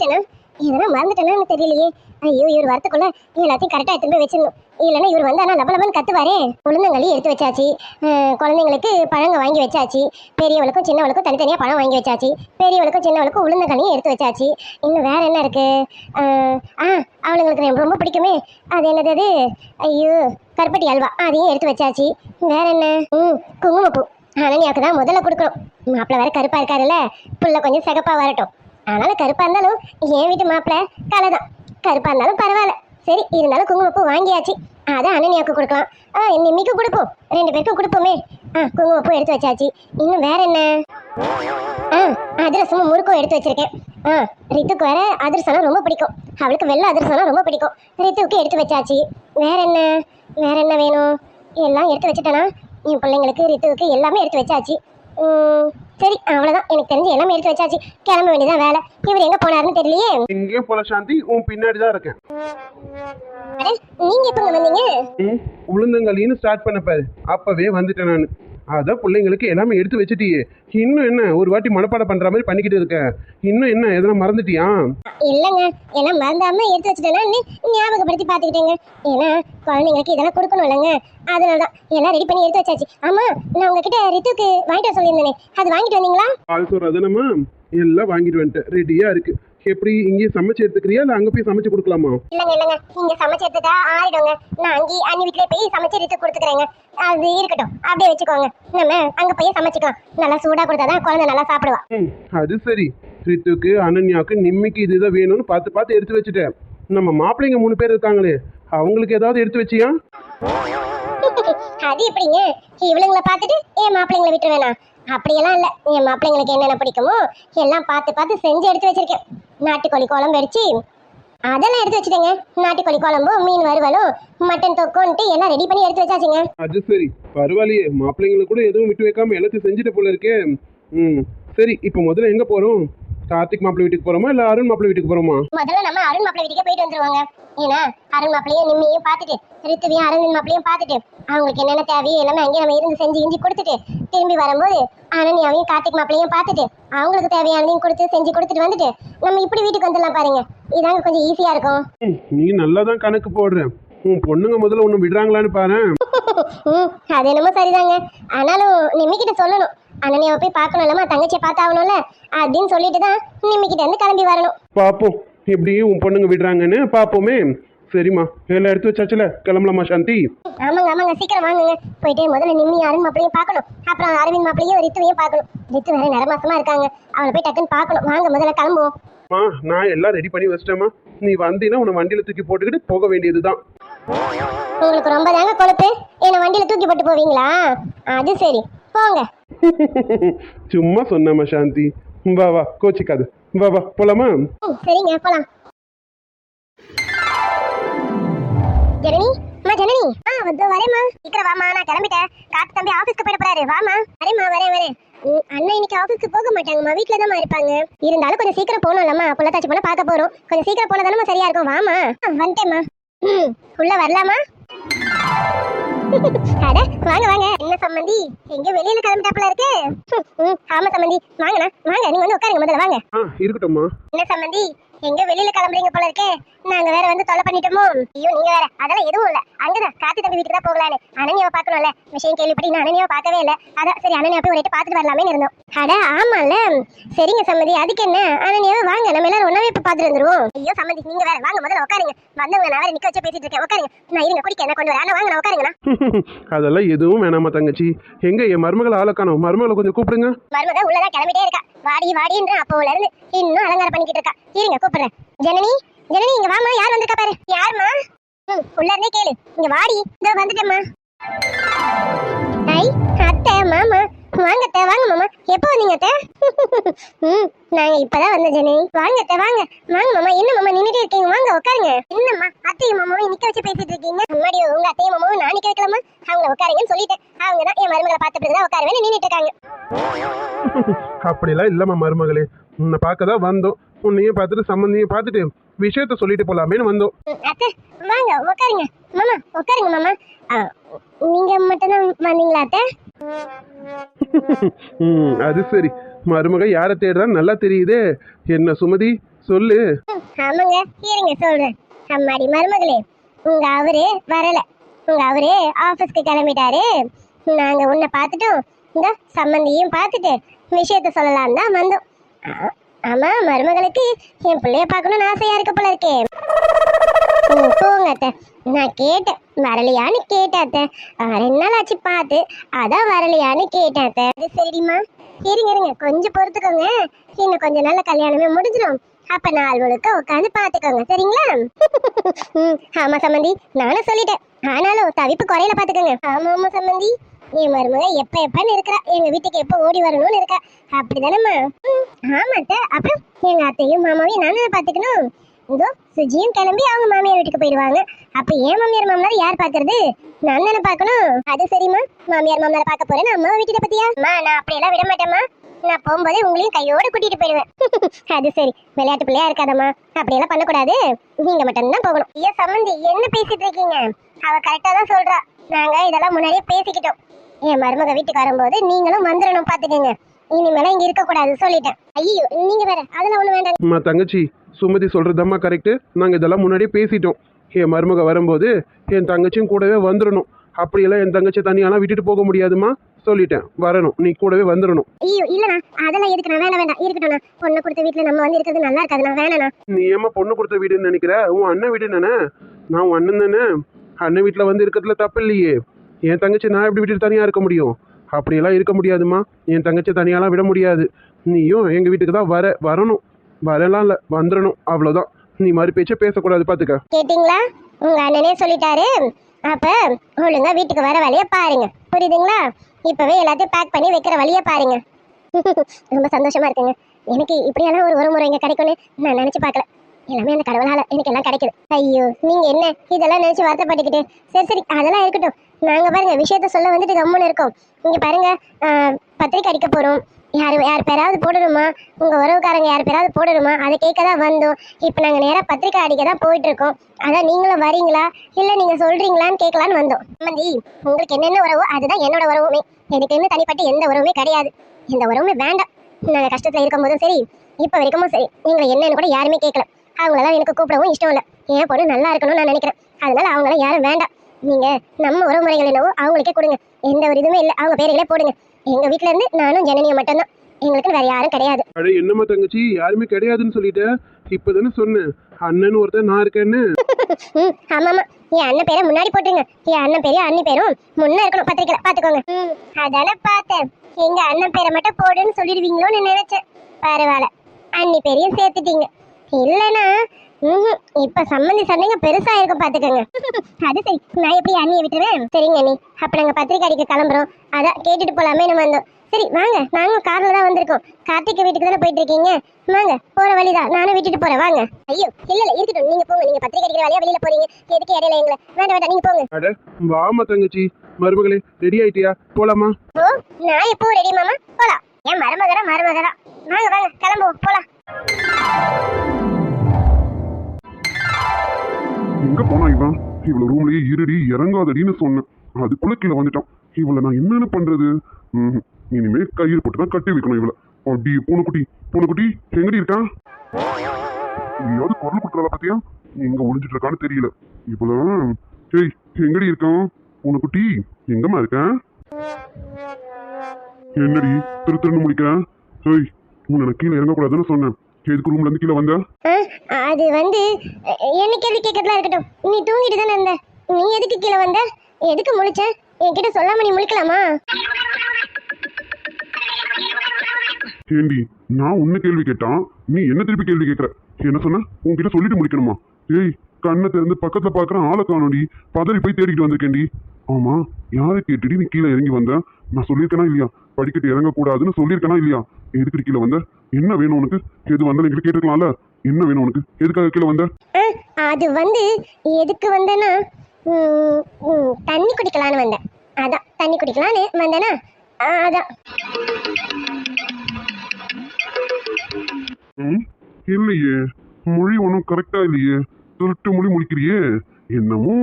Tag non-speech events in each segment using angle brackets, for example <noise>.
மறந்துட்டேனா? இதெல்லாம் மறந்துட்டேனான்னு தெரியலையே. ஐயோ இவர் வரத்துக்குள்ள எல்லாத்தையும் கரெக்டாக எடுத்து போய் வச்சிடணும் இல்லைன்னா இவர் வந்தானா லப லபன்னு கத்துவாரே. உளுந்தங்களி எடுத்து வச்சாச்சு. குழந்தைங்களுக்கு பழங்க வாங்கி வச்சாச்சு. பெரியவளுக்கும் சின்னவளுக்கும் தனித்தனியாக பழம் வாங்கி வச்சாச்சு. பெரியவளுக்கும் சின்னவளுக்கும் உளுந்தங்களியும் எடுத்து வச்சாச்சு. இன்னும் வேற என்ன இருக்கு? ஆ அவளுங்களுக்கு எனக்கு ரொம்ப பிடிக்குமே. அது என்னது அது? ஐயோ கருப்பட்டி அல்வா. அதையும் எடுத்து வச்சாச்சு. வேற என்ன? ம் குங்குமப்பூ. அனன்யாவுக்கு தான் முதல்ல கொடுக்கணும். மாப்பிள்ள வேற கருப்பா இருக்காருல்ல. புள்ள கொஞ்சம் சிகப்பா வரட்டும். ஆனாலும் கருப்பா இருந்தாலும் என் வீட்டு மாப்பிள்ளை கலை தான் கருப்பா இருந்தாலும் பரவாயில்ல. சரி இருந்தாலும் குங்குமப்பூ வாங்கியாச்சு. அதை அனன்யாவுக்கு கொடுக்கலாம். ஆ நிம்மிக்கு கொடுப்போம். ரெண்டு பேருக்கும் கொடுப்போமே. ஆ குங்குமப்பூ எடுத்து வச்சாச்சு. இன்னும் வேற என்ன? ஆ அதிரசமும் முறுக்கும் எடுத்து வச்சிருக்கேன். ஆ ரித்துக்கு வேற அதிரசம்லாம் ரொம்ப பிடிக்கும். அவளுக்கு வெள்ளை அதிரசம்லாம் ரொம்ப பிடிக்கும். ரித்துவுக்கு எடுத்து வச்சாச்சு. வேற என்ன? வேற என்ன வேணும்? எல்லாம் எடுத்து வச்சுட்டேனா? என் பிள்ளைங்களுக்கு ரித்துவுக்கு எல்லாமே எடுத்து வச்சாச்சு. உம், சரி அவ்வளோதான் எனக்கு தெரிஞ்சு எல்லாமே எடுத்து வச்சாச்சு. கிளம்ப வேண்டியதான் வேலை. இவர் எங்கே போனாருன்னு தெரியலையே? எங்கேயும் போல சாந்தி உன் பின்னாடி தான் இருக்கேன் நீங்க எப்பங்க வந்தீங்க? உளுந்தங்களின்னு ஸ்டார்ட் பண்ண பாரு. அப்பவே வந்துட்டேன் நான். அதான் பிள்ளைங்களுக்கு எல்லாமே எடுத்து வச்சுட்டியே. இன்னும் என்ன ஒரு வாட்டி மனப்பாடம் பண்ற மாதிரி பண்ணிக்கிட்டு இருக்க. இன்னும் என்ன எதனா மறந்துட்டியா? இல்லைங்க எல்லாம் மறந்தாம எடுத்து வச்சுட்டேன்னா ஞாபகப்படுத்தி பார்த்துக்கிட்டேங்க. ஏன்னா குழந்தைங்களுக்கு இதெல்லாம் கொடுக்கணும் இல்லைங்க. அதனால தான் எல்லாம் ரெடி பண்ணி எடுத்து வச்சாச்சு. ஆமா நான் உங்ககிட்ட ரித்துக்கு வாங்கிட்டு வர சொல்லியிருந்தேனே. அது வாங்கிட்டு வந்தீங்களா? பால் சோறு அதனமா எல்லாம் வாங்கிட்டு வந்துட்டேன். ரெடியா இருக்கு. எப்படி இங்கேயே சமைச்சு எடுத்துக்கிறியா? இல்லை அங்கே போய் சமைச்சு கொடுக்கலாமா? இல்லைங்க இல்லைங்க. இங்க சமைச்சு எடுத்துட்டா ஆறிடுங்க. நான் அங்கேயே அண்ணி வீட்டிலே போய் சமைச்சு ரித்து கொடுத்துக்கிறேங்க. அது இருக்கட்டும். அப்படியே வச்சுக்கோங்க. நம்ம அங்க போய் சமைச்சுக்கலாம். நல்லா சூடா கொடுத்தாதான் குழந்தை நல்லா சாப்பிடுவா. ம் அது சரி. ரித்துக்கு அனன்யாவுக்கு நிம்மிக்கு இதுதான் வேணும்னு பார்த்து பார்த்து எடுத்து வச்சுட்டேன். நம்ம மாப்பிள்ளைங்க மூணு பேர் இருக்காங்களே. அவங்களுக்கு ஏதாவது எடுத்து வச்சியா? <laughs> அது எப்படிங்க? இவளுங்களை பார்த்துட்டு என் மாப்பிள்ளைங்களை விட்டு வேணாம் அப்படியெல்லாம் இல்லை. என் மாப்பிள்ளைங்களுக்கு என்னென்ன பிடிக்குமோ எல்லாம் பார்த்து பார்த்து செஞ்சு எடுத்து வச்சிருக்கேன். நாட்டுக்கோழி குழம்பு அடிச்சு அதெல்லாம் எடுத்து வச்சுட்டேங்க. நாட்டுக்கோழி குழம்பும் மீன் வறுவலும் மட்டன் தொக்கோன்ட்டு எல்லாம் ரெடி பண்ணி எடுத்து வச்சாச்சுங்க. அது சரி பரவாயில்லையே. மாப்பிள்ளைங்களுக்கு கூட எதுவும் விட்டு வைக்காம எல்லாத்தையும் செஞ்சுட்டு போல இருக்கே. ம் சரி இப்போ முதல்ல எங்கே போகிறோம் கார்த்திக் மாப்பிள்ளை வீட்டுக்கு போறோமா இல்ல அருண் மாப்பிள்ளை வீட்டுக்கு போறோமா? முதல்ல நம்ம அருண் மாப்பிள்ளை வீட்டுக்கே போயிட்டு வந்துருவாங்க. ஏன்னா அருண் மாப்பிள்ளையும் நிம்மியும் பார்த்துட்டு ரித்துவையும் அரவிந்த் மாப்பிள்ளையும் பார்த்துட்டு அவங்களுக்கு என்னென்ன தேவையோ எல்லாமே அங்கேயே நம்ம இருந்து செஞ்சு இஞ்சி கொடுத்துட்டு திரும்பி வரும்போது அனன்யாவையும் கார்த்திக் மாப்பிள்ளையும் பார்த்துட்டு அவங்களுக்கு தேவையானதையும் கொடுத்து செஞ்சு கொடுத்துட்டு வந்துட்டு நம்ம இப்படி வீட்டுக்கு வந்துடலாம் பாருங்க. இதாங்க கொஞ்சம் ஈஸியா இருக்கும். நீ நல்லா தான் கணக்கு போடுற. உன் பொண்ணுங்க முதல்ல ஒன்று விடுறாங்களான்னு பாரு. <laughs> அது என்னமோ சரிதாங்க. ஆனாலும் நிம்மிக்கிட்ட சொல்லணும். அனன்யாவை போய் பார்க்கணும் இல்லம்மா தங்கச்சியை பார்த்தாகணும்ல? அப்படின்னு சொல்லிட்டு தான் நிம்மிக்கிட்ட இருந்து கிளம்பி வரணும். பார்ப்போம் எப்படி உன் பொண்ணுங்க விடுறாங்கன்னு பார்ப்போமே சரிம்மா எல்லாம் எடுத்து வச்சாச்சுல? கிளம்பலாமா சாந்தி? ஆமாங்க ஆமாங்க சீக்கிரம் வாங்குங்க. போயிட்டு முதல்ல நிம்மி அருண் மாப்பிளையும் பார்க்கணும். அப்புறம் அரவிந்த் மாப்பிளையும் ரித்துவையும் பார்க்கணும். ரித்து வேற நிறமாசமா இருக்காங்க. அவளை போய் டக்குன்னு பார்க்கணும். வாங்க முதல்ல கிளம்புவோம். மா நான் எல்லாம் ரெடி பண்ணி வச்சிட்டேம்மா. நீ வந்தீங்கன்னா உன்னை வண்டியில தூக்கி போட்டுக்கிட்டு போக வேண்டியதுதான். உங்களுக்கு ரொம்ப தாங்க கொழுப்பு. என்ன வண்டியில தூக்கி போட்டு போவீங்களா? அது சரி. போங்க. சும்மா சொன்னம்மா சாந்தி. வா வா கோச்சிக்காது. வா வா போலாமா? சரிங்க போலாம். ஜனனி அம்மா ஜனனி. ஆ வந்து வரேம்மா. சீக்கிரம் வாமா நான் கிளம்பிட்டேன். காத்து தம்பி ஆபீஸ்க்கு போயிட போறாரு. வாமா வரேம்மா வரேன் வரேன். ம், அண்ணா இன்னைக்கு ஆபீஸ்க்கு போக மாட்டாங்கம்மா. வீட்ல தான் இருப்பாங்க. இருந்தாலும் கொஞ்சம் சீக்கிரம் போகணும்லம்மா. புள்ளத்தாச்சி பொண்ணை பார்க்க போறோம். கொஞ்சம் சீக்கிரம் போனா தானே சரியா இருக்கும். வாமா ஆ, வந்துட்டேம்மா. ம் உள்ள வரலாமா? அட வாங்க வாங்க. என்ன சம்மந்தி? எங்க வெளியில கிளம்பிட்டாப்புல இருக்கு? ஆமா சம்மந்தி. வாங்கண்ணா வாங்க நீங்க வந்து உட்காருங்க முதல்ல வாங்க. இருக்கட்டும்மா. என்ன சம்மந்தி? எங்க வெளியில கிளம்புறீங்க போல இருக்கே. நாங்க வேற வந்து தொலை பண்ணிட்டோமோ? ஐயோ நீங்க வேற. அதெல்லாம் எதுவும் இல்ல. அங்கதான். காத்தி தம்பி வீட்டுக்கு தான் போகலான்னு. அனன்யாவை பார்க்கணும்ல. விஷயம் கேள்விப்படி நான் அனன்யாவை பார்க்கவே இல்ல. அதான் சரி அனன்யா போய் ஒரு எட்டு பார்த்துட்டு வரலாமே இருந்தோம். அட ஆமால சரிங்க சம்மதி அதுக்கு என்ன? அனன்யாவை வாங்க. நம்ம எல்லாரும் ஒன்னாவே இப்ப பார்த்துட்டு வந்துருவோம். ஐயோ சம்மதி நீங்க வேற. வாங்க முதல்ல உட்காருங்க. வந்தவங்க நான் வேற நிக்க வச்சு பேசிட்டு இருக்கேன். உட்காருங்க. நான் இருங்க குடிக்க. என்ன கொண்டு வரேன். வாங்க நான் உட்காருங்கண்ணா <laughs> அதெல்லாம் எதுவும் வேணாமா தங்கச்சி. எங்க என் மருமகளை ஆளக்கானோம் மருமகளை கொஞ்சம் கூப்பிடுங்க. மருமக உள்ளதா கிளம்பிட்டே இருக்கா. வாடி வாடின்ற அப்போல இருந்து இன்னும் அலங்காரம் பண்ணிக்கிட்டு இருக்கா. இருங்க கூப்பிடுறேன். ஜனனி ஜனனி இங்க வாமா யார் வந்திருக்கா பாரு? யாருமா? ம் உள்ள இருந்தே கேளு. இங்க வாடி. இதோ வந்துட்டேம்மா. ஐ அத்தை மாமா. வாங்க அத்தை. வாங்க மாமா. எப்போ வந்தீங்க அத்தை? ம் நாங்க இப்பதான் வந்தோம் ஜனனி. வாங்க அத்தை வாங்க. வாங்க மாமா. என்ன மாமா? நின்னுட்டே இருக்கீங்க. வாங்க உட்காருங்க. என்னம்மா? அத்தையும் மாமாவும் நிக்க வச்சு பேசிட்டு இருக்கீங்க. முன்னாடி உங்க அத்தையும் மாமாவும் நான் நிக்க வைக்கலாமா அவங்க உட்காருங்கன்னு சொல்லிட்டேன். அவங்க தான் என் மருமகளை பார்த்துட்டு தான் உட்காருவேன்னு நின்னுட்டு இருக்காங்க. அப்படிலாம் இல்லம்மா மருமகளே. உன்னை பார்க்க தான் வந்தோம். உன்னையும் பார்த்துட்டு சம்மந்தியும் பார்த்துட்டு விஷயத்த சொல்லிட்டு போலாமேன்னு வந்தோம். அத்தை வாங்க உட்காருங்க மாமா உட்காருங்க மாமா. நீங்க மட்டும்தான் வந்தீங்களா அத்தை? <laughs> ம் அது சரி. மருமக யாரை தேடுறான்னு நல்லா தெரியுதே. என்ன சுமதி? சொல்லு. ஆமாங்க இருங்க சொல்றேன். அம்மாடி மருமகளே உங்க அவரு வரல. உங்க அவரு ஆபீஸ்க்கு கிளம்பிட்டாரு. நாங்க உன்னை பார்த்துட்டோம். இந்த சம்மந்தியும் பார்த்துட்டு விஷயத்த சொல்லலாம் தான் வந்தோம். ஆமா மருமகளுக்கு என் பிள்ளைய பார்க்கணும்னு ஆசையா இருக்க போல இருக்கே. போங்க அத்தை. நான் கேட்டேன். வரலையான்னு கேட்டேன் அத்தை. ரெண்டு நாள் ஆச்சு பார்த்து. அதான் வரலையான்னு கேட்டேன் அத்தை. அது சரிடிம்மா இருங்க இருங்க. கொஞ்சம் பொறுத்துக்கோங்க. இன்னும் கொஞ்ச நாள்ல கல்யாணமே முடிஞ்சிடும் அப்ப நாள் முழுக்க உட்காந்து பாத்துக்கோங்க சரிங்களா? ம், ஆமா சம்மந்தி. நானும் சொல்லிட்டேன். ஆனாலும் தவிப்பு குறையில பாத்துக்கோங்க ஆமா ஆமா சம்மந்தி. என் மருமக எப்ப எப்பன்னு இருக்கா? எங்க வீட்டுக்கு எப்ப ஓடி வரணும்னு இருக்கா? அப்படிதானம்மா. ஆமாட்ட அப்புறம் எங்க அத்தையும் மாமாவையும் நான் பாத்துக்கணும் இதோ சுஜியும் கிளம்பி அவங்க மாமியார் வீட்டுக்கு போயிடுவாங்க. அப்ப ஏன் மாமியார் மாமனார் யார் பாக்குறது நான் தானே அது சரிம்மா. மாமியார் மாமனார் பார்க்க போறேன். அம்மா வீட்டுல பத்தியா அம்மா நான் அப்படியெல்லாம் விட மாட்டேம்மா. நான் போகும்போதே உங்களையும் கையோட கூட்டிட்டு போயிடுவேன். <laughs> அது சரி. விளையாட்டு பிள்ளையா இருக்காதம்மா. அப்படியெல்லாம் பண்ணக்கூடாது. நீங்க மட்டும்தான் போகணும். ஐயா சம்மந்தி என்ன பேசிட்டு இருக்கீங்க? அவ கரெக்டா தான் சொல்றா. நாங்க இதெல்லாம் முன்னாடியே பேசிக்கிட்டோம். என் மருமக வீட்டுக்கு வரும்போது நீங்களும் வந்துடணும் பாத்துக்கோங்க. இனிமேல இங்க இருக்க கூடாது சொல்லிட்டேன். ஐயோ நீங்க வேற அதெல்லாம் ஒண்ணு வேண்டாம். அம்மா தங்கச்சி சுமதி சொல்றதம்மா கரெக்டு நாங்கள் இதெல்லாம் முன்னாடியே பேசிட்டோம். என் மருமக வரும்போது என் தங்கச்சியும் கூடவே வந்துடணும் அப்படியெல்லாம் என் தங்கச்சி தனியாலாம் விட்டுட்டு போக முடியாதும்மா. சொல்லிட்டேன் வரணும். நீ கூடவே வந்துடணும் ஐயோ இல்லண்ணா அதெல்லாம் எதுக்கு நான் வேண்டாம் வேண்டாம் இருக்கட்டும்ண்ணா. பொண்ணு கொடுத்த வீட்டுல நம்ம வந்து இருக்கிறது நல்லா இருக்காதுண்ணா வேணாண்ணா. நீ ஏம்மா பொண்ணு கொடுத்த வீடுன்னு நினைக்கிற? உன் அண்ணன் வீடு தானே? நான் உன் அண்ணன் தானே? அண்ணன் வீட்டில் வந்து இருக்கிறதுல தப்பு இல்லையே. என் தங்கச்சி நான் எப்படி விட்டுட்டு தனியாக இருக்க முடியும்? அப்படியெல்லாம் இருக்க முடியாதும்மா. என் தங்கச்சி தனியாலாம் விட முடியாது. நீயும் எங்கள் வீட்டுக்கு தான் வர வரணும். வரலாம் இல்லை வந்துடணும் அவ்வளோதான் நீ மாதிரி பேச்சே பேசக்கூடாது பார்த்துக்க கேட்டிங்களா? உங்கள் அண்ணனே சொல்லிட்டாரு. அப்போ ஒழுங்காக வீட்டுக்கு வர வழியை பாருங்க. புரியுதுங்களா? இப்போவே எல்லாத்தையும் பேக் பண்ணி வைக்கிற வழியை பாருங்க. <laughs> ரொம்ப சந்தோஷமா இருக்குங்க. எனக்கு இப்படியெல்லாம் ஒரு ஒரு முறை இங்க கிடைக்கும்னு நான் நினச்சி பார்க்கல. எல்லாமே அந்த கடவுளால எனக்கு எல்லாம் கிடைக்குது. ஐயோ நீங்க என்ன? இதெல்லாம் நினைச்சு வருத்தப்பட்டுக்கிட்டு. சரி சரி அதெல்லாம் இருக்கட்டும். நாங்க பாருங்க விஷயத்த சொல்ல வந்துட்டு கம்முன்னு இருக்கோம். இங்க பாருங்க பத்திரிக்கை அடிக்க போறோம். யார் யார் பேராவது போடணுமா? உங்க உறவுக்காரங்க யார் பேராவது போடணுமா? அதை கேட்க தான் வந்தோம். இப்போ நாங்க நேரா பத்திரிக்கை அடிக்க தான் போயிட்டு இருக்கோம் அதான் நீங்களும் வரீங்களா? இல்ல நீங்க சொல்றீங்களான்னு கேட்கலான்னு வந்தோம். மந்தி உங்களுக்கு என்னென்ன உறவோ அதுதான் என்னோட உறவுமே. எனக்கு தனிப்பட்ட எந்த உறவுமே கிடையாது. எந்த உறவுமே வேண்டாம். நாங்கள் கஷ்டத்தில் இருக்கும் போதும் சரி இப்போ வரைக்கும் சரி. நீங்க என்னன்னு கூட யாருமே கேட்கல. அவங்களெல்லாம் எனக்கு கூப்பிடவும் இஷ்டம் இல்லை. என் பொண்ணு நல்லா இருக்கணும்னு நான் நினைக்கிறேன். அதனால அவங்களாம் யாரும் வேண்டாம். நீங்க நம்ம உறவுமுறைகள் என்னவோ அவங்களுக்கே கொடுங்க. எந்த ஒரு இதுவுமே இல்லை. அவங்க பேர்களே போடுங்க. எங்க வீட்ல இருந்து நானும் ஜனனியும் மட்டும்தான். எங்களுக்கு வேற யாரும் கிடையாது. அட என்னம்மா தங்கச்சி? யாருமே கிடையாதுன்னு சொல்லிட்டேன் இப்போ தானே சொன்னேன். அண்ணன் ஒருத்தன் நான் இருக்கேன்னு. <laughs> ம் ஆமாமா என் அண்ணன் பேரை முன்னாடி போட்டுருங்க. என் அண்ணன் பேரையும் அண்ணி பேரும் முன்ன இருக்கணும். பத்திரிக்கையில. பாத்துக்கோங்க ம் அதானே பார்த்தேன். எங்க அண்ணன் பேரை மட்டும் போடுன்னு சொல்லிடுவீங்களோன்னு நினைச்சேன். பரவாயில்ல. அண்ணி பேரையும் சேர்த்துட்டீங்க. இல்லைன்னா இப்ப சம்மந்தி சொன்னீங்க பெருசா இருக்கும் பாத்துக்கோங்க. அது சரி நான் எப்படி அண்ணியை விட்டுருவேன்? சரிங்க அண்ணி அப்ப நாங்க பத்திரிக்கை அடிக்க கிளம்புறோம். அதான் கேட்டுட்டு போலாமே நம்ம வந்தோம். சரி வாங்க நாங்க கார்ல தான் வந்திருக்கோம். கார்த்திகை வீட்டுக்கு தானே போயிட்டு இருக்கீங்க? வாங்க போற வழிதான். நானும் விட்டுட்டு போறேன். வாங்க. ஐயோ இல்ல இல்ல இருக்கட்டும் நீங்க போங்க. நீங்க பத்திரிக்கை அடிக்கிற வழியா வெளியில போறீங்க. எதுக்கு இடையில எங்களை? வேண்டாம் வேண்டாம் நீங்க போங்க. அட வாமா தங்கச்சி. மருமகளே ரெடி ஆயிட்டியா? போலாமா? ஓ நான் எப்போ ரெடி மாமா? போலாம். என் மருமகரா மருமகரா. வாங்க வாங்க கிளம்புவோம். போலாம். எங்க போனா இவன்? இவ்வளவு ரூம்லயே இருடி இறங்காதடின்னு சொன்னேன். அதுக்குள்ள கீழே வந்துட்டான். இவளை நான் என்னென்ன பண்றது? ம்ஹும். இனிமே கயிறு போட்டு தான் கட்டி வைக்கணும் இவளை. அப்படி பூனைக்குட்டி. பூனைக்குட்டி எங்கடி இருக்கான் எங்கேயாவது குரல் கொடுக்குறத பத்தியா? எங்க ஒளிஞ்சிட்டு இருக்கான்னு தெரியல. இவ்வளோ ஏய் எங்கடி இருக்கான் பூனைக்குட்டி எங்கம்மா இருக்கேன் என்னடி திரு திருன்னு முடிக்கிறேன் ஏய் உன்னை நான் கீழே இறங்கக்கூடாதுன்னு சொன்னேன். எதுக்கு ரூம்ல இருந்து கீழே வந்த? அது வந்து என்ன கேள்வி கேட்கறதுலாம் இருக்கட்டும். நீ தூங்கிட்டு தானே இருந்த. நீ எதுக்கு கீழே வந்த? எதுக்கு முழிச்ச? என்கிட்ட சொல்லாம நீ முழிக்கலாமா? ஏண்டி நான் உன்னை கேள்வி கேட்டான் நீ என்ன திருப்பி கேள்வி கேட்கற என்ன சொன்ன? உன்கிட்ட சொல்லிட்டு முடிக்கணுமா? ஏய் கண்ணை திறந்து பக்கத்துல பாக்குற ஆளை காணோடி பதறி போய் தேடிட்டு வந்திருக்கேன்டி. ஆமா யாரை கேட்டுடி நீ கீழே இறங்கி வந்த? நான் சொல்லியிருக்கேனா இல்லையா? படிக்கட்டு இறங்கக்கூடாதுன்னு சொல்லியிருக்கேனா இல்லையா? எதுக்கு கீழே வந்த? என்ன வேணும் உனக்கு? எது வந்தாலும் என்கிட்ட கேட்டுக்கலாம்ல என்ன வேணும் உனக்கு? எதுக்காக கீழே வந்த? அது வந்து எதுக்கு வந்தேன்னா தண்ணி குடிக்கலான்னு வந்தேன். அதான் தண்ணி குடிக்கலான்னு வந்தேனா அதான். இல்லையே. மொழி ஒன்றும் கரெக்டா இல்லையே. திருட்டு மொழி முழிக்கிறியே. என்னமோ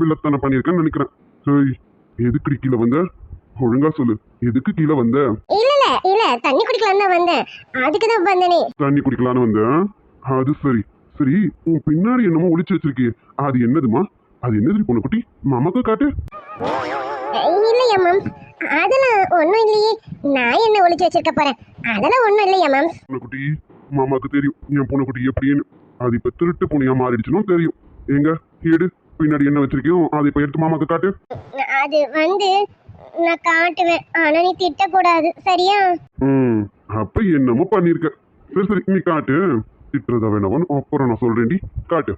வில்லத்தனை பண்ணியிருக்கேன்னு நினைக்கிறேன். ஏய் எதுக்கு கீழே வந்த? ஒழுங்கா சொல்லு. எதுக்கு கீழே வந்த? இல்ல இல்ல தண்ணி குடிக்கலாம் தான் வந்தேன். அதுக்கு தான் வந்தனே. தண்ணி குடிக்கலான்னு வந்தேன் அது சரி. சரி உன் பின்னாடி என்னமோ ஒளிச்சு வச்சிருக்கியே. அது என்னதுமா அது என்னது பொண்ணு குட்டி மாமாக்கு காட்டு. இல்லையா மேம்? அதெல்லாம் ஒன்றும் இல்லையே. நான் என்ன ஒளிச்சு வச்சிருக்க போறேன்? அதெல்லாம் ஒன்றும் இல்லையா மேம்? பொண்ணு குட்டி மாமாக்கு தெரியும். என் பொண்ணு குட்டி எப்படின்னு. அது இப்ப திருட்டு புனியா மாறிடுச்சுன்னு தெரியும். எங்க எடு. பின்னாடி என்ன வச்சிருக்கியோ அதை இப்ப எடுத்து மாமாக்கு காட்டு. அது வந்து நான் காட்டுவேன். ஆனா நீ திட்டக்கூடாது. சரியா? ம் அப்ப என்னமோ பண்ணிருக்க. சரி சரி நீ காட்டு. திட்டுறதா வேணவன் அப்புறம் நான் சொல்றேன்டி. காட்டு.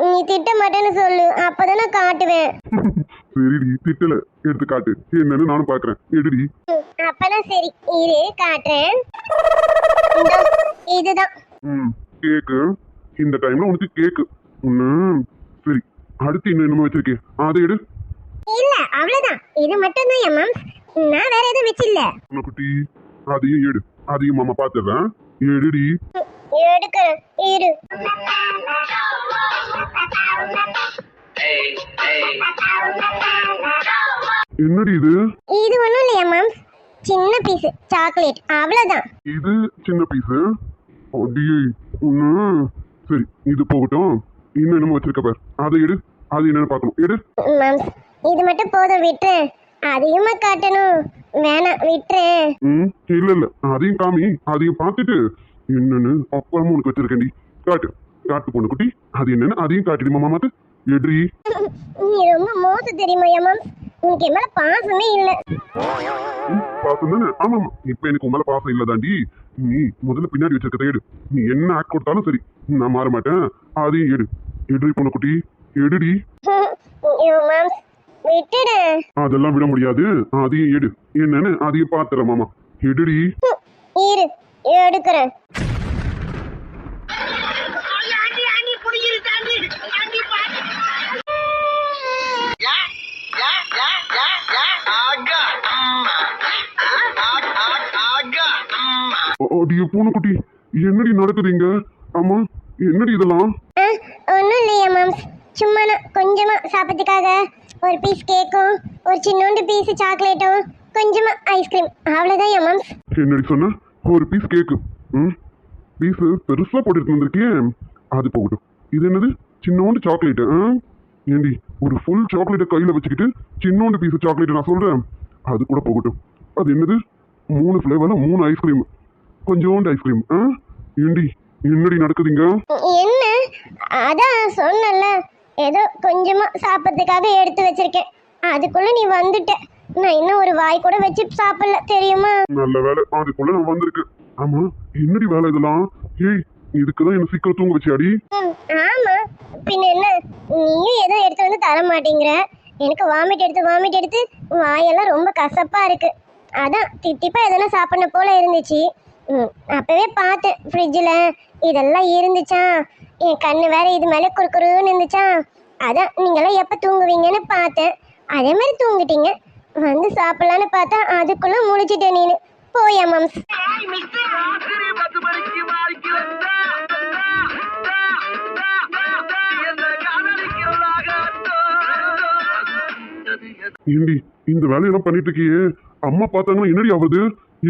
நீ திட்ட மாட்டேன்னு சொல்லு. அப்பதான் நான் காட்டுவேன். <laughs> சரிடி திட்டல. எடுத்து காட்டு. என்னன்னு நானும் பாக்குறேன். எடுடி. அப்பனா சரி. இரு காட்டுறேன். இந்தா, இதுதான். ம் கேக்கு. இந்த டைம்ல உனக்கு கேக்கு. ம் சரி. அடுத்து இன்னும் என்னமோ வச்சிருக்கேன் அதை எடு. இல்ல அவ்வளவுதான். இது மட்டும் தான் மேம் நான் வேற எதுவும் வச்சில்ல. குட்டி அதையும் எடு. அதையும் மாமா பாத்துடுறேன் எடுடி. எடுக்கிறேன் இரு. என்னடி இது? இது ஒண்ணும் இல்லையா மேம் சின்ன பீஸ் சாக்லேட் அவ்வளவுதான். இது சின்ன பீஸு அடியே ஒன்று சரி இது போகட்டும். இன்னும் என்னமோ வச்சிருக்க பார். அதை எடு. அது என்னன்னு பார்க்கணும். எடு. மேம் இது மட்டும் போதும் விட்டுறேன் அதிகமா காட்டணும்? வேணாம் விட்டுறேன் ம் இல்ல இல்ல. அதையும் காமி. அதையும் பார்த்துட்டு என்னன்னு அப்புறமும் உனக்கு வச்சிருக்கேன்டி. காட்டு. காட்டு பொண்ணு குட்டி. அது என்னன்னு அதையும் காட்டிடி மாமா மாத்து. எட்ரி நீ ரொம்ப மோசம் தெரியுமா மேம்? உனக்கு என் மேல பாசமே இல்ல. பாசம் தானே? ஆமா இப்ப எனக்கு உன் மேல பாசம் இல்லதாண்டி. நீ முதல்ல பின்னாடி வச்சிருக்கதை எடு. நீ என்ன ஆக்ட் கொடுத்தாலும் சரி. நான் மாற மாட்டேன். அதையும் எடு. எடுடி பொண்ணு குட்டி. எடுடி. ஐயோ மேம். விட்டுடு. அதெல்லாம் விட முடியாது. அதையும் எடு. என்னன்னு அதையும் பாத்துறேன் மாமா. எடுடி. இரு. எடுக்கிறேன். அடிய பூனை குட்டி என்னடி நடக்குதுங்க? ஆமா என்னடி இதெல்லாம்? ஒன்றும் இல்லையா மேம் சும்மா கொஞ்சமா சாப்பிட்றதுக்காக ஒரு பீஸ் கேக்கும் ஒரு சின்னோண்டு பீஸ் சாக்லேட்டும் கொஞ்சமா ஐஸ்கிரீம் அவ்வளோதான் என் என்னடி சொன்ன? ஒரு பீஸ் கேக்கு ம்? பீஸ் பெருசா போட்டு வந்திருக்கியே. அது போகட்டும். இது என்னது? சின்னோண்டு சாக்லேட்டு ஆ? ஏண்டி ஒரு ஃபுல் சாக்லேட்டை கையில வச்சுக்கிட்டு சின்னோண்டு பீஸ் சாக்லேட் நான் சொல்றேன். அது கூட போகட்டும். அது என்னது? மூணு ஃப்ளேவர்ல மூணு ஐஸ்கிரீம் கொஞ்சோண்டு ஐஸ்கிரீம் ஆ? ஏண்டி என்னடி நடக்குதுங்க என்ன? அதான் சொன்னல ஏதோ கொஞ்சமா சாப்பிட்றதுக்காக எடுத்து வச்சிருக்கேன். அதுக்குள்ள நீ வந்துட்ட. நான் இன்னும் ஒரு வாய் கூட வச்சு சாப்பிடல தெரியுமா? நல்ல வேலை. அதுக்குள்ள நான் வந்திருக்கு ஆமா என்னடி வேலை இதெல்லாம்? ஏய் இதுக்குதான் என்ன சீக்கிரம் தூங்க வச்சியாடி? ம், ஆமா. பின்ன என்ன? நீயும் ஏதோ எடுத்து வந்து தர மாட்டேங்கிற. எனக்கு வாமிட் எடுத்து வாமிட் எடுத்து வாயெல்லாம் ரொம்ப கசப்பா இருக்கு. அதான் தித்திப்பா எதனா சாப்பிடணும் போல இருந்துச்சு. அப்பவே பார்த்தேன் ஃப்ரிட்ஜில் இதெல்லாம் இருந்துச்சா? என் கண்ணு வேற இது மேலே குறுக்குறுன்னு இருந்துச்சா? அதான் நீங்களாம் எப்போ தூங்குவீங்கன்னு பார்த்தேன். அதே மாதிரி தூங்கிட்டீங்க. வந்து சாப்பிடலான்னு பார்த்தா அதுக்குள்ள முழிச்சிட்டேன் நீனு. போயா மம்ஸ் ஏண்டி இந்த வேலையெல்லாம் பண்ணிட்டு இருக்கியே. அம்மா பார்த்தாங்கன்னா என்னடி ஆகுது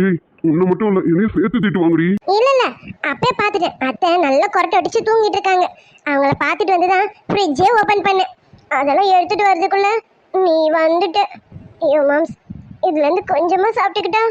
ஏய் உன்னை மட்டும் இல்ல என்னையும் சேர்த்து திட்டு வாங்குடி. இல்ல இல்ல. அப்பயே பார்த்துட்டேன் அத்தை நல்லா கொரட்டை அடிச்சு தூங்கிட்டு இருக்காங்க. அவங்கள பார்த்துட்டு வந்து தான் ஃப்ரிட்ஜே ஓப்பன் பண்ணேன். அதெல்லாம் எடுத்துட்டு வர்றதுக்குள்ள நீ வந்துட்ட. ஐயோ மாம்ஸ். இதுல இருந்து கொஞ்சமா சாப்பிட்டுக்கிட்டா.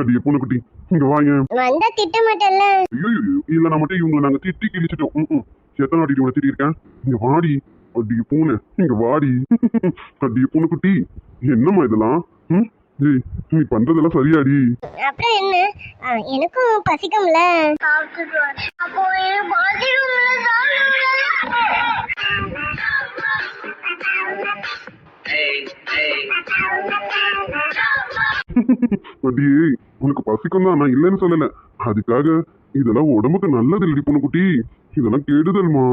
அடியே பூனைக்குட்டி இங்க வாங்க வந்தா திட்ட மாட்டேன்ல. ஐயோ இல்ல நான் மட்டும் இவங்களை நாங்க திட்டி கிழிச்சிட்டோம். எத்தனை வாட்டி இவங்களை திட்டி இருக்கேன்? இங்க வாடி. அடியே பூனை. இங்க வாடி. அடியே பூனைக்குட்டி. என்னம்மா இதெல்லாம்? ம்? ஏய் நீ பண்றதெல்லாம் சரியாடி. அப்புறம் என்ன? எனக்கும் பசிக்கும்ல. அடியே உனக்கு பசிக்கும் தான் நான் இல்லைன்னு சொல்லல. அதுக்காக இதெல்லாம் உடம்புக்கு நல்லது இல்லடி பொண்ணுக்குட்டி இதெல்லாம் கெடுதல்மா.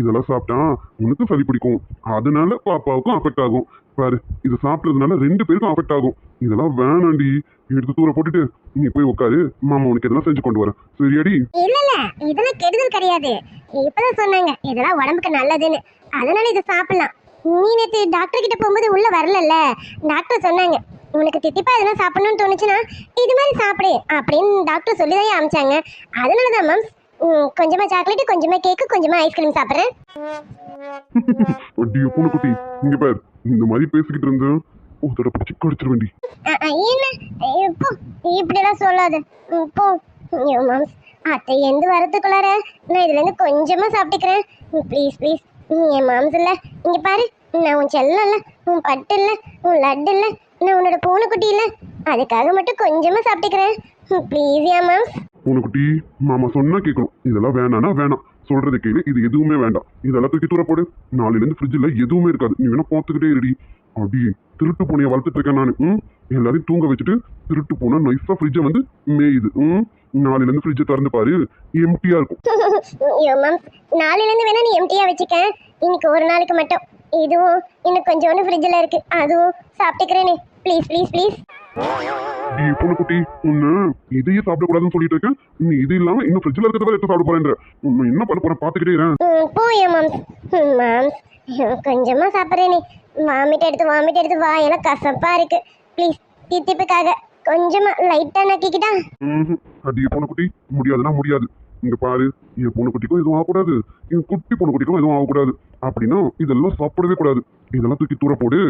இதெல்லாம் சாப்பிட்டா உனக்கு சளி பிடிக்கும். அதனால பாப்பாவுக்கும் அஃபெக்ட் ஆகும். பாரு இது சாப்பிட்றதுனால ரெண்டு பேருக்கும் அஃபெக்ட் ஆகும். இதெல்லாம் வேணாண்டி. எடுத்து தூர போட்டுட்டு நீ போய் உட்காரு. மாமா உனக்கு இதெல்லாம் செஞ்சு கொண்டு வரேன். சரியாடி? இல்ல இல்ல இதெல்லாம் கெடுதல் கிடையாது. இப்பதான் சொன்னாங்க இதெல்லாம் உடம்புக்கு நல்லதுன்னு. அதனால இதை சாப்பிடலாம். நீ நேற்று டாக்டர் கிட்ட போகும்போது உள்ள வரலல்ல. டாக்டர் சொன்னாங்க உனக்கு தித்திப்பா எதனா சாப்பிடணும்னு தோணுச்சுன்னா இது மாதிரி சாப்பிடு. அப்படின்னு டாக்டர் சொல்லி தான் அமிச்சாங்க. அதனால தான் மேம் கொஞ்சமா சாக்லேட் கொஞ்சமா கேக்கு கொஞ்சமா ஐஸ்கிரீம் சாப்பிட்றேன். அடியோ பூனைக்குட்டி இங்க பாரு. இந்த மாதிரி பேசிக்கிட்டு இருந்தேன் ஒரு தடவை பிடிச்சி கடிச்சிட வேண்டி. என்ன? இப்போ இப்படிலாம் சொல்லாத. ம், போ. ஐயோ மாம்ஸ் அத்தை எந்த வரத்துக்குள்ளார? நான் இதுல இருந்து கொஞ்சமா சாப்பிட்டுக்கிறேன். ப்ளீஸ் ப்ளீஸ் என் மாம்ஸ் இல்ல. இங்க பாரு நான் உன் செல்லம் இல்ல உன் பட்டு இல்ல உன் லட்டு இல்ல நான் உன்னோட பூனைக்குட்டி இல்ல. அதுக்காக மட்டும் கொஞ்சமா சாப்பிட்டுக்கிறேன். ப்ளீஸ் ஏன் மாம்ஸ். பூனைக்குட்டி மாமா சொன்னா கேட்கணும் இதெல்லாம் வேணானா வேணாம். சொல்றது கேளு. இது எதுவுமே வேண்டாம். இதெல்லாம் தூக்கி தூர போடு. ஃப்ரிட்ஜில் எதுவுமே இருக்காது. நீ வேணா பார்த்துக்கிட்டே இருடி. அப்படி திருட்டு பூனையை வளர்த்துட்டு இருக்கேன் நான். ம்? எல்லாரையும் தூங்க வச்சுட்டு திருட்டு பூனை நைஸாக ஃப்ரிட்ஜை வந்து மேயுது. ம்? நாளையிலேருந்து ஃப்ரிட்ஜை திறந்து பாரு. எம்டியா இருக்கும். <laughs> நாளையிலேருந்து வேணா நீ எம்டியா வச்சுக்க. இன்னைக்கு ஒரு நாளைக்கு மட்டும். இதுவும் இன்னும் கொஞ்சோண்டு ஃப்ரிட்ஜில் இருக்கு. அதுவும் சாப்பிட்டுக்கிறேனே. ப்ளீஸ் ப்ளீஸ் ப்ளீஸ் டி பூனைக்குட்டி உன்னை இதையே சாப்பிடக்கூடாதுன்னு சொல்லிட்டு இருக்கேன் நீ இது இல்லாம இன்னும் ஃப்ரிட்ஜில் இருக்கிறத எடுத்து சாப்பிட போறேன்ற. உன்னை என்ன பண்ண போறேன் பார்த்துக்கிட்டே போயா மாம்ஸ் மாம்ஸ் கொஞ்சமா சாப்பிட்றேனே வாமிட் எடுத்து வாமிட் எடுத்து வா எனக்கு கசப்பா இருக்கு. ப்ளீஸ் தித்திப்புக்காக கொஞ்சமா லைட்டா நக்கிக்கிட்டா. அடி பூனைக்குட்டி முடியாதுன்னா முடியாது. இங்க பாரு என் பூனைக்குட்டிக்கும் எதுவும் ஆகக்கூடாது. என் குட்டி பூனைக்குட்டிக்கும் எதுவும் ஆகக்கூடாது. அப்படின்னா இதெல்லாம் சாப்பிடவே கூடாது. இதெல்லாம் தூக்கி தூர போடு.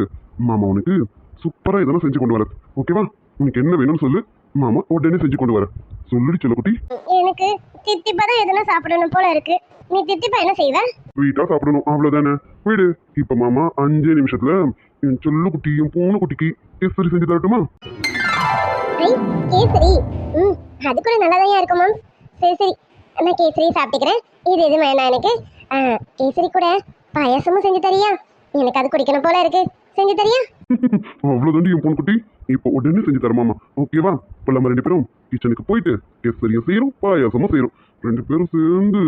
மாமா உனக்கு சூப்பரா இதெல்லாம் செஞ்சு கொண்டு வர. ஓகேவா உனக்கு என்ன வேணும்னு சொல்லு. மாமா உடனே செஞ்சு கொண்டு வர. சொல்லுடி செல்லக்குட்டி. எனக்கு தித்திப்பா தான் எதுனா சாப்பிடணும் போல இருக்கு. நீ தித்திப்பா என்ன செய்வ? ஸ்வீட்டா சாப்பிடணும். அவ்வளவுதானே. வீடு. இப்ப மாமா அஞ்சே நிமிஷத்துல என் செல்லுக்குட்டி என் பூனைக்குட்டிக்கு கேசரி செஞ்சு தரட்டுமா? கேசரி. ம் அது கூட நல்லாதான் இருக்கும் மாம். சரி சரி. நான் கேசரி சாப்பிட்டுக்கிறேன். இது எது வேணாம் எனக்கு? கேசரி கூட பாயாசமும் செஞ்சு தரியா? எனக்கு அது குடிக்கணும் போல இருக்கு. செஞ்சு தரியா? அவ்வளவுதாண்டி என் பொண்ணுக்குட்டி? இப்போ உடனே செஞ்சு தரமாமா ஓகேவா இப்போ நம்ம ரெண்டு பேரும் கிச்சனுக்கு போயிட்டு கேசரியும் செய்யறோம் பாயாசமும் செய்யறோம் ரெண்டு பேரும் சேர்ந்து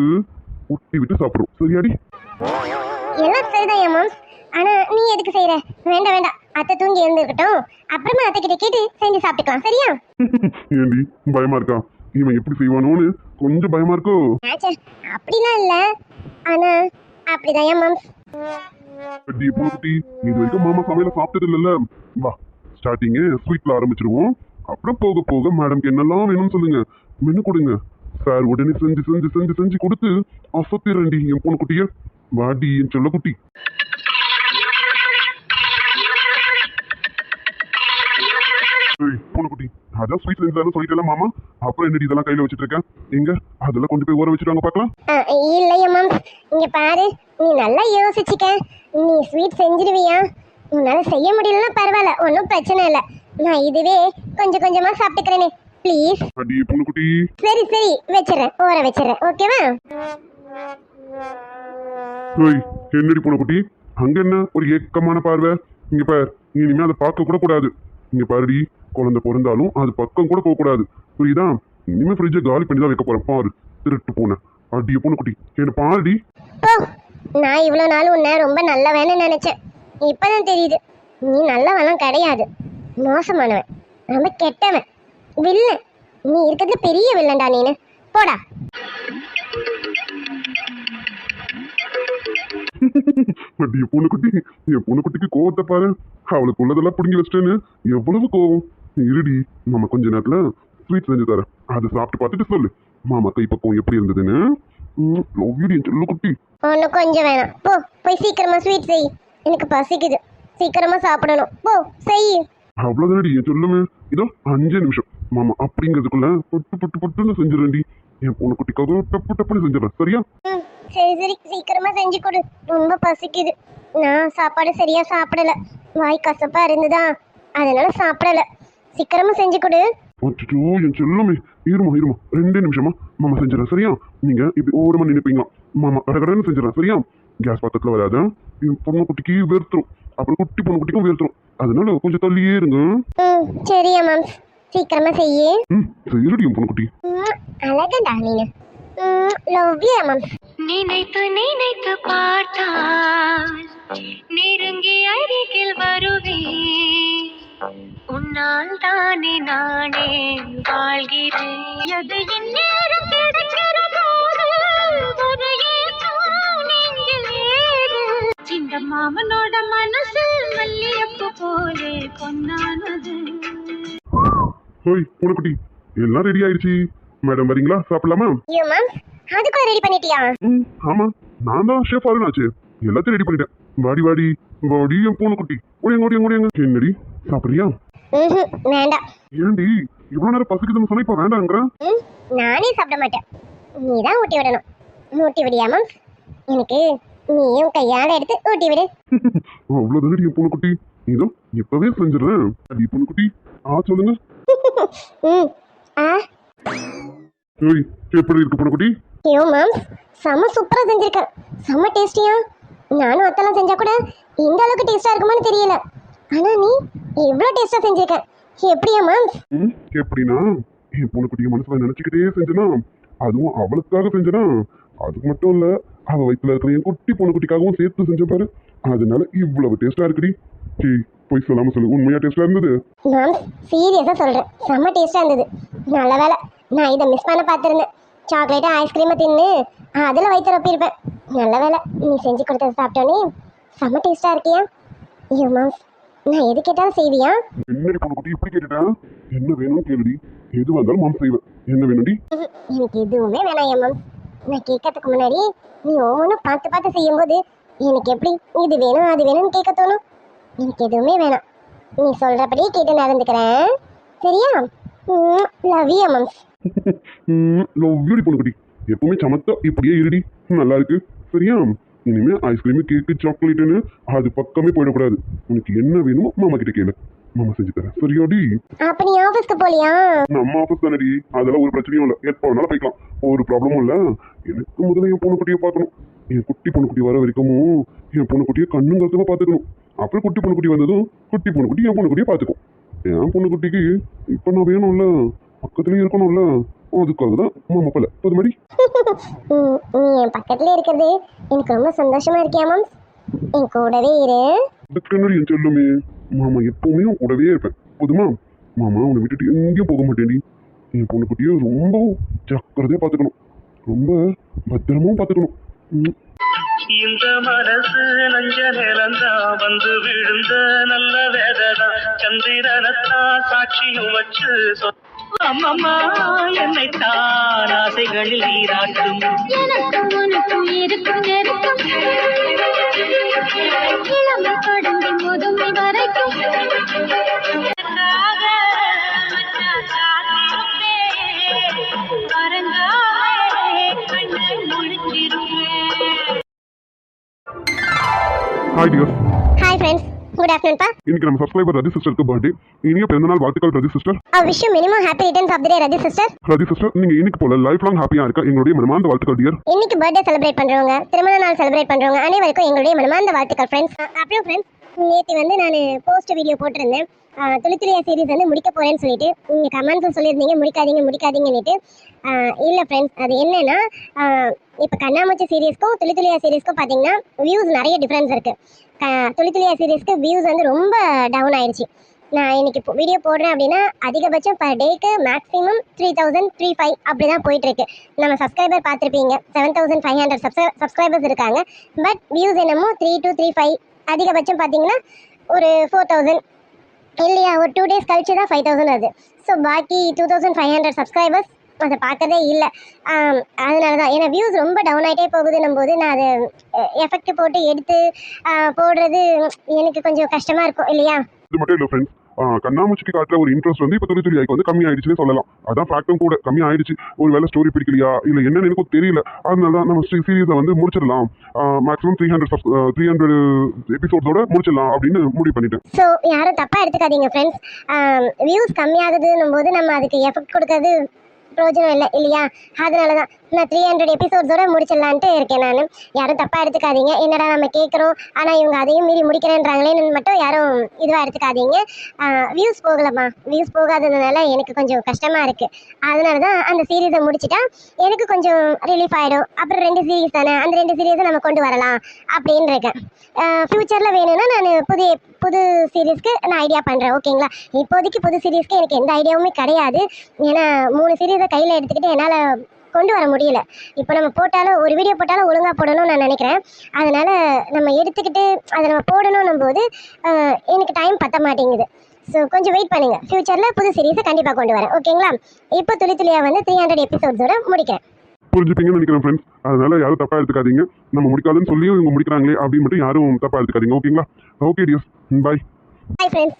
ஒட்டி விட்டு சாப்பிடுறோம். சரியாடி? எல்லாம் சரிதான் என் மாம்ஸ் ஆனா நீ எதுக்கு செய்யற வேண்டாம் வேண்டாம். அத்தை தூங்கி எழுந்திருக்கட்டும். அப்புறமா அத்தை கிட்ட கேட்டு செஞ்சு சாப்பிட்டுக்கலாம். சரியா? <laughs> ஏண்டி பயமா இருக்கா? இவன் எப்படி செய்வானோன்னு கொஞ்சம் பயமா இருக்கோ? அப்படிலாம் இல்ல. ஆனா அப்படிதான் என் மாம்ஸ் அடி பூட்டி இது வரைக்கும் மாமா சமையல சாப்பிட்டது இல்லைல்ல. வா ஸ்டார்டிங்கு ஸ்வீட்ல ஆரம்பிச்சிருவோம். அப்புறம் போக போக மேடம்க்கு என்னெல்லாம் வேணும்னு சொல்லுங்க. மெனு கொடுங்க. சார் உடனே செஞ்சு செஞ்சு செஞ்சு செஞ்சு கொடுத்து அசத்திரண்டி என் பொண்ணுக்குட்டிய. வாடி என் சொல்ல குட்டி பூனைக்குட்டி அதான் ஸ்வீட் செஞ்சாலும் சொல்லிட்டேன் மாமா? அப்புறம் என்னடி இதெல்லாம் கையில வச்சிட்டு இருக்கேன் எங்க? அதெல்லாம் கொண்டு போய் ஊற வச்சிருவாங்க பாக்கலாம். இல்லையா இங்க பாரு. நீ நல்லா யோசிச்சுக்க. நீ ஸ்வீட் செஞ்சிடுவியா உன்னால செய்ய முடியலன்னா பரவாயில்ல ஒன்றும் பிரச்சனை இல்லை. நான் இதுவே கொஞ்சம் கொஞ்சமா சாப்பிட்டுக்கிறேனே. ப்ளீஸ் அடி பூனைக்குட்டி சரி சரி வச்சிடுறேன் ஊற வச்சிடுறேன் ஓகேவா ஓய் என்னடி பூனைக்குட்டி அங்க என்ன? ஒரு ஏக்கமான பார்வை. இங்க பார் இனிமே அதை பார்க்க கூட கூடாது. இங்க பாருடி குழந்தை பிறந்தாலும் அது பக்கம் கூட போக கூடாது. புரியுதா? இனிமே ஃப்ரிட்ஜை காலி பண்ணி தான் வைக்க போறேன் பாரு. திருட்டு பூனை. அடிய பூனைக்குட்டி என்ன பாருடி. நான் இவ்வளோ நாள் உன்னை ரொம்ப நல்லவன்னு நினைச்சேன். இப்பதான் தெரியுது. நீ நல்லவெல்லாம் கிடையாது. மோசமானவன். ரொம்ப கெட்டவன். வில்லன். நீ இருக்கிறது பெரிய வில்லன்டா நீனு. போடா. அடிய பூனைக்குட்டி என் பூனைக்குட்டிக்கு கோவத்தை பாரு. அவளுக்கு உள்ளதெல்லாம் பிடுங்கி வச்சிட்டேன்னு எவ்வளவு கோவம். இருடி நம்ம கொஞ்ச நேரத்துல ஸ்வீட் செஞ்சு தரேன். அதை சாப்பிட்டு பார்த்துட்டு சொல்லு. மாமா கை பக்கம் எப்படி இருந்ததுன்னு? லவ் யூ என் செல்லக்குட்டி ஒன்று கொஞ்சம் வேணாம். போ போய் சீக்கிரமா ஸ்வீட் செய். எனக்கு பசிக்குது. சீக்கிரமா சாப்பிடணும். போ செய். அவ்வளவுதானடி என் சொல்லுமே? இதோ அஞ்சே நிமிஷம். மாமா அப்படிங்கிறதுக்குள்ள பொட்டு பொட்டு பொட்டுன்னு செஞ்சிடண்டி என் பொண்ணு குட்டிக்காக டப்பு டப்புன்னு செஞ்சிடறேன் சரியா? சரி சரி. சீக்கிரமா செஞ்சு கொடு. ரொம்ப பசிக்குது. நான் சாப்பாடு சரியா சாப்பிடல. வாய் கசப்பா இருந்துதா அதனால சாப்பிடல. சீக்கிரமா செஞ்சு கொடு. அச்சோ என் செல்லமே. இருமா இருமா ரெண்டே நிமிஷமா மாமா செஞ்சிடறேன் சரியா? நீங்க இப்படி ஓரமா நினைப்பீங்க மாமா கடகடன்னு செஞ்சிடறேன் சரியா? கேஸ் பாத்திரத்துல வராத. என் பொண்ணு குட்டிக்கு வேர்த்துரும். அப்புறம் குட்டி பொண்ணு குட்டிக்கும் வேர்த்துரும். அதனால கொஞ்சம் தள்ளியே இருங்க. சரியா மேம் சீக்கிரமா செய்யு. ம் சரிடி பொண்ணு குட்டி. அழகடா நீனு லவ் யூ மேம் நினைத்து நினைத்து பார்த்தால் எல்லாம் ரெடி ஆயிடுச்சு. மேடம் வரீங்களா? சாப்பிடலாமா? மேம் அதுக்குள்ள ரெடி பண்ணிட்டியா? ம் ஆமா. நான் தான் ஷெஃப் அருணாச்சு எல்லாத்தையும் ரெடி பண்ணிட்டேன். வாடி வாடி. வாடி என் பூனைக்குட்டி ஓடியாங்க ஓடியாங்க ஓடியாங்க என்னடி? சாப்பிட்றியா? வேண்டாம். ஏன்டி இவ்வளோ நேரம் பசிக்குதுன்னு சொன்னா இப்போ வேண்டாங்கிற நானே சாப்பிட மாட்டேன். நீ தான் ஊட்டி விடணும். ஊட்டி விடியா மேம் எனக்கு நீயும் கையால் எடுத்து ஊட்டி விடு. <laughs> அவ்வளோ தானடி என் பூனைக்குட்டி இதோ இப்பவே செஞ்சிடறேன். அடி பூனைக்குட்டி ஆ சொல்லுங்க. <laughs> ம் ஆ? ஓய் எப்படி இருக்கு பூனைக்குட்டி ஐயோ மேம் செம்ம சூப்பராக செஞ்சிருக்கேன் செம்ம டேஸ்டியா நானும் அத்தெல்லாம் செஞ்சா கூட இந்த அளவுக்கு டேஸ்டாக இருக்குமான்னு தெரியல. ஆனால் நீ எவ்வளோ டேஸ்ட்டாக செஞ்சிருக்க. எப்படியா மேம் ம் எப்படின்னா? என் பொண்ணுக்குட்டிய மனசுல நினைச்சுக்கிட்டே செஞ்சனா அதுவும் அவளுக்காக செஞ்சனா அது மட்டும் இல்ல அவ வயித்துல இருக்கிற என் குட்டி பொண்ணுக்குட்டிக்காகவும் சேர்த்து செஞ்ச பாரு. அதனால இவ்வளவு டேஸ்டா இருக்குடி. ஏய் போய் சொல்லாம சொல்லு. உண்மையா டேஸ்டா இருந்தது? மேம் சீரியஸாக சொல்கிறேன் செம்ம டேஸ்ட்டாக இருந்தது. நல்ல வேலை. நான் இதை மிஸ் பண்ண பார்த்துருந்தேன். சாக்லேட்டு ஐஸ்கிரீமை தின்னு அதில் வயிற்று ரொப்பியிருப்பேன் நல்ல வேலை. நீ செஞ்சு கொடுத்தது சாப்பிட்டோன்னே செம்ம டேஸ்ட்டாக இருக்கியா? ஐயோ மேம் நான் எது கேட்டாலும் செய்வியா? என்னடி பொண்ணுக்குட்டி இப்படி கேட்டுட்டா? என்ன வேணும்னு கேளுடி. எது வந்தாலும் மாம் செய்வேன் என்ன வேணும்டி. எனக்கு எதுவுமே வேணாம் என் மேம் நான் கேட்கறதுக்கு முன்னாடி நீ ஒவ்வொன்றும் பார்த்து பார்த்து செய்யும்போது எனக்கு எப்படி இது வேணும் அது வேணும்னு கேட்க தோணும்? எனக்கு எதுவுமே வேணாம். நீ சொல்கிறபடியே கேட்டு நடந்துக்கிறேன் சரியா? Love you ma'am. லவ் யூடி பொண்ணுக்குட்டி. எப்பவுமே சமத்தா இப்படியே இருடி. நல்லா இருக்கு. சரியா? இனிமே ஐஸ்கிரீமு கேக்கு சாக்லேட்டுன்னு அது பக்கமே போயிடக்கூடாது. உனக்கு என்ன வேணுமோ மாமா கிட்ட கேளு. மாமா செஞ்சு தரேன். சரியாடி அப்போ நீ ஆஃபீஸ்க்கு போகலையா நம்ம ஆஃபீஸ் தானடி. அதெல்லாம் ஒரு பிரச்சனையும் இல்லை. எப்போ வேணாலும் போய்க்கலாம். ஒரு ப்ராப்ளமும் இல்லை. எனக்கு முதல்ல என் பொண்ணுக்குட்டியை பார்க்கணும். என் குட்டி பொண்ணுக்குட்டி வர வரைக்கும் என் பொண்ணுக்குட்டியை கண்ணும் கருத்துமா பார்த்துக்கணும். அப்புறம் குட்டி பொண்ணுக்குட்டி வந்ததும் குட்டி பொண்ணுக்குட்டி என் பொண்ணுக்குட்டியை பார்த்துக்கும். என் பொண்ணுக்குட்டிக்கு இப்போ நான் வேணும்ல பக்கத்துலேயே இருக்கணும்ல அதுக்காக தான் மாமா பல அது மாதிரி ம், நீ என் பக்கத்துல இருக்கிறது எனக்கு ரொம்ப சந்தோஷமா இருக்கியா மேம் என் கூடவே இரு. அதுக்கு என்னடி என் செல்லுமே? மாமா எப்பவுமே உன் கூடவே இருப்பேன். போதுமா? மாமா உன்னை விட்டுட்டு எங்கேயும் போக மாட்டேன்டி. என் பொண்ணுக்குட்டியை ரொம்ப ஜாக்கிரதையாக பார்த்துக்கணும். ரொம்ப பத்திரமாவும் பார்த்துக்கணும். இந்த மனசு நஞ்ச நிலந்தா வந்து விழுந்த நல்ல வேதனா. சந்திரனத்தா சாட்சியும் வச்சு சொ- அம்மம்மா என்னைத்தான் ஆசைகளில் நீராட்டும். எனக்கும் உனக்கும் இருக்கும் நெருக்கம். இளமை தொடங்கி முதுமை வரைக்கும். Hi dear hi friends good ஆஃப்டர்நூன்ப்பா இன்னைக்கு நம்ம சப்ஸ்கிரைபர் ரதி சிஸ்டருக்கு பர்த்டே இனிய பிறந்தநாள் வாழ்த்துக்கள் Rathi sister a wish minimum happy returns of the day Rathi sister Rathi sister நீங்க இன்னைக்கு போல லைஃப் லாங் ஹாப்பியா இருக்க எங்களுடைய மனமார்ந்த வாழ்த்துக்கள் டியர் இன்னைக்கு பர்த்டே செலிப்ரேட் பண்றவங்க திருமண நாள் செலிப்ரேட் பண்றவங்க அனைவருக்கும் எங்களுடைய மனமார்ந்த வாழ்த்துக்கள் ஃப்ரெண்ட்ஸ் அப்புறம் ஃப்ரெண்ட்ஸ் நேற்று வந்து நான் போஸ்ட் வீடியோ போட்டிருந்தேன். துளித்துளியா சீரிஸ் வந்து முடிக்க போகிறேன்னு சொல்லிட்டு நீங்கள் கமெண்ட்ஸ் சொல்லியிருந்தீங்க முடிக்காதீங்க முடிக்காதீங்கன்னுட்டு. இல்லை ஃப்ரெண்ட்ஸ் அது என்னென்னா இப்போ கண்ணாமூச்சி சீரிஸ்க்கும் துளித்துளியா சீரிஸ்க்கும் பார்த்தீங்கன்னா வியூஸ் நிறைய டிஃப்ரென்ஸ் இருக்குது துளித்துளியா சீரிஸ்க்கு வியூஸ் வந்து ரொம்ப டவுன் ஆயிடுச்சு நான் இன்னைக்கு வீடியோ போடுறேன் அப்படின்னா அதிகபட்சம் பர் டேக்கு maximum three thousand three five அப்படி தான் போயிட்டுருக்கு. நம்ம சப்ஸ்கிரைபர் பார்த்துருப்பீங்க. Seven thousand five hundred subscribers இருக்காங்க. பட் வியூஸ் என்னமோ த்ரீ டு த்ரீ ஃபைவ் அதிகபட்சம் பார்த்தீங்கன்னா ஒரு ஃபோர் தௌசண்ட் இல்லையா ஒரு டூ டேஸ் கழிச்சு தான் ஃபைவ் தௌசண்ட் வருது. ஸோ பாக்கி two thousand five hundred subscribers அதை பார்க்கறதே இல்லை. அதனால தான். ஏன்னா வியூஸ் ரொம்ப டவுன் ஆகிட்டே போகுதுன்னும் போது நான் அதை எஃபெக்ட் போட்டு எடுத்து போடுறது எனக்கு கொஞ்சம் கஷ்டமாக இருக்கும் இல்லையா? இது மட்டும் இல்லை ஃப்ரெண்ட்ஸ் கண்ணாமூச்சிக்கு காட்டுற ஒரு இன்ட்ரெஸ்ட் வந்து இப்போ துளி துளியாய்க்கு வந்து கம்மி ஆயிடுச்சுன்னு சொல்லலாம். அதான் ஃபேக்டும் கூட. கம்மி ஆயிடுச்சு. ஒரு வேலை ஸ்டோரி பிடிக்கலையா? இல்லை என்னன்னு எனக்கும் தெரியல. அதனால தான் நம்ம சீரீஸை வந்து முடிச்சிடலாம். Maximum three hundred three hundred எபிசோட்ஸோட முடிச்சிடலாம் அப்படின்னு முடிவு பண்ணிட்டேன். ஸோ யாரும் தப்பாக எடுத்துக்காதீங்க ஃப்ரெண்ட்ஸ் வியூஸ் கம்மியாகுதுன்னும் போது நம்ம அதுக்கு எஃபெக்ட் கொடுக்கறது பிரயோஜனம் இல்லை இல்லையா? அதனால தான் நான் த்ரீ ஹண்ட்ரட் எபிசோட்ஸோட முடிச்சிடலான்ட்டு இருக்கேன் நான். யாரும் தப்பாக எடுத்துக்காதீங்க. என்னடா நம்ம கேட்குறோம் ஆனால் இவங்க அதையும் மீறி முடிக்கிறேன்றாங்களேன்னு மட்டும் யாரும் இதுவாக எடுத்துக்காதீங்க. வியூஸ் போகலம்மா. வியூஸ் போகாததுனால எனக்கு கொஞ்சம் கஷ்டமாக இருக்குது அதனால தான் அந்த சீரீஸை முடிச்சுட்டா எனக்கு கொஞ்சம் ரிலீஃப் ஆகிடும் அப்புறம் ரெண்டு சீரீஸ் தானே? அந்த ரெண்டு சீரீஸை நம்ம கொண்டு வரலாம் அப்படின்னு இருக்கேன். ஃப்யூச்சரில் வேணும்னா நான் புதிய புது சீரீஸ்க்கு நான் ஐடியா பண்ணுறேன் ஓகேங்களா இப்போதைக்கு புது சீரீஸ்க்கு எனக்கு எந்த ஐடியாவுமே கிடையாது. ஏன்னா மூணு சீரீஸை கையில் எடுத்துக்கிட்டு என்னால் கொண்டு வர முடியல. இப்போ நம்ம போட்டாலும் ஒரு வீடியோ போட்டாலும் ஒழுங்காக போடணும்னு நான் நினைக்கிறேன். அதனால் நம்ம எடுத்துக்கிட்டு அதை நம்ம போடணும்னும் போது எனக்கு டைம் பத்த மாட்டேங்குது. ஸோ கொஞ்சம் வெயிட் பண்ணுங்கள் ஃப்யூச்சரில் புது சீரீஸை கண்டிப்பாக கொண்டு வரேன். ஓகேங்களா இப்போ துளி துளியாக வந்து த்ரீ ஹண்ட்ரட் எபிசோட்ஸோட முடிக்கிறேன். புரிஞ்சுப்பீங்கன்னு நினைக்கிறேன் ஃப்ரெண்ட்ஸ் அதனால யாரும் தப்பாக எடுத்துக்காதீங்க. நம்ம முடிக்காதுன்னு சொல்லியும் இவங்க முடிக்கிறாங்களே அப்படின்னு மட்டும் யாரும் தப்பாக எடுத்துக்காதீங்க. ஓகேங்களா okay dears bye hi friends